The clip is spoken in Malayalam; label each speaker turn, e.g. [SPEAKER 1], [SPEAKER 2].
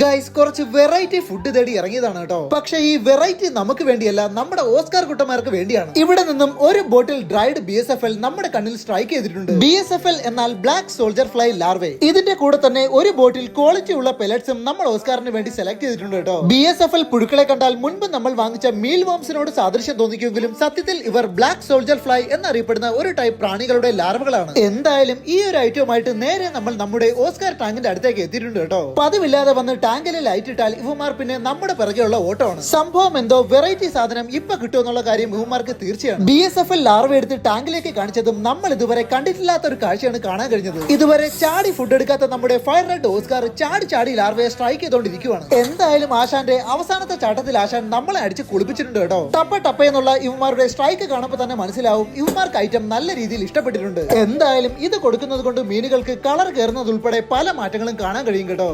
[SPEAKER 1] ഗൈസ് കുറച്ച് വെറൈറ്റി ഫുഡ് തേടി ഇറങ്ങിയതാണ് കേട്ടോ. പക്ഷേ ഈ വെറൈറ്റി നമുക്ക് വേണ്ടിയല്ല നമ്മുടെ ഓസ്കാർ കുട്ടന്മാർക്ക് വേണ്ടിയാണ്. ഇവിടെ നിന്നും ഒരു bottle dried B S F L നമ്മുടെ കണ്ണിൽ സ്ട്രൈക്ക് ചെയ്തിട്ടുണ്ട്. ബി എസ് എഫ് എൽ എന്നാൽ ബ്ലാക്ക് സോൾജർ ഫ്ലൈ ലാർവേ ഇതിന്റെ കൂടെ തന്നെ ഒരു ബോട്ടിൽ ക്വാളിറ്റി ഉള്ള പെലറ്റ്സും നമ്മൾ ഓസ്കാറിന് വേണ്ടി സെലക്ട് ചെയ്തിട്ടുണ്ട് കേട്ടോ. ബി എസ് എഫ് എൽ പുഴുക്കളെ കണ്ടാൽ മുൻപ് നമ്മൾ വാങ്ങിച്ച മീൽ വോംസിനോട് സാദൃശ്യം തോന്നിക്കുമെങ്കിലും സത്യത്തിൽ ഇവർ ബ്ലാക്ക് സോൾജർ ഫ്ലൈ എന്നറിയപ്പെടുന്ന ഒരു ടൈപ്പ് പ്രാണികളുടെ ലാർവകളാണ് എന്തായാലും ഈ ഒരു ഐറ്റവുമായിട്ട് നേരെ നമ്മൾ നമ്മുടെ ഓസ്കാർ ടാങ്കിന്റെ അടുത്തേക്ക് എത്തിയിട്ടുണ്ട് കേട്ടോ. പതിവില്ലാതെ വന്ന് ടാങ്കിൽ ലൈറ്റ് ഇട്ടാൽ ഇവന്മാർ പിന്നെ നമ്മുടെ പിറകെയുള്ള ആണ് സംഭവം എന്തോ വെറൈറ്റി സാധനം ഇപ്പൊ കിട്ടുമെന്നുള്ള കാര്യം ഇവന്മാർക്ക് തീർച്ചയാണ്. B S F L larva എടുത്ത് ടാങ്കിലേക്ക് കാണിച്ചതും നമ്മൾ ഇതുവരെ കണ്ടിട്ടില്ലാത്ത ഒരു കാഴ്ചയാണ് കാണാൻ കഴിഞ്ഞത്. ഇതുവരെ ചാടി ഫുഡ് എടുക്കാത്ത നമ്മുടെ ഫയർ റെഡ് ഓസ്കാർ ചാടി ചാടി ലാർവയെ സ്ട്രൈക്ക് ചെയ്തുകൊണ്ടിരിക്കുകയാണ് എന്തായാലും ആശാന്റെ അവസാനത്തെ ചാട്ടത്തിൽ ആശാൻ നമ്മളെ അടിച്ച് കുളിപ്പിച്ചിട്ടുണ്ട് കേട്ടോ. ടപ്പ ടപ്പ എന്നുള്ള ഇവന്മാരുടെ സ്ട്രൈക്ക് കാണുമ്പോൾ തന്നെ മനസ്സിലാവും ഇവന്മാർക്ക് ഐറ്റം നല്ല രീതിയിൽ ഇഷ്ടപ്പെട്ടിട്ടുണ്ട്. എന്തായാലും ഇത് കൊടുക്കുന്നത് കൊണ്ട് മീനുകൾക്ക് കളർ കയറുന്നത് ഉൾപ്പെടെ പല മാറ്റങ്ങളും കാണാൻ കഴിയും കേട്ടോ.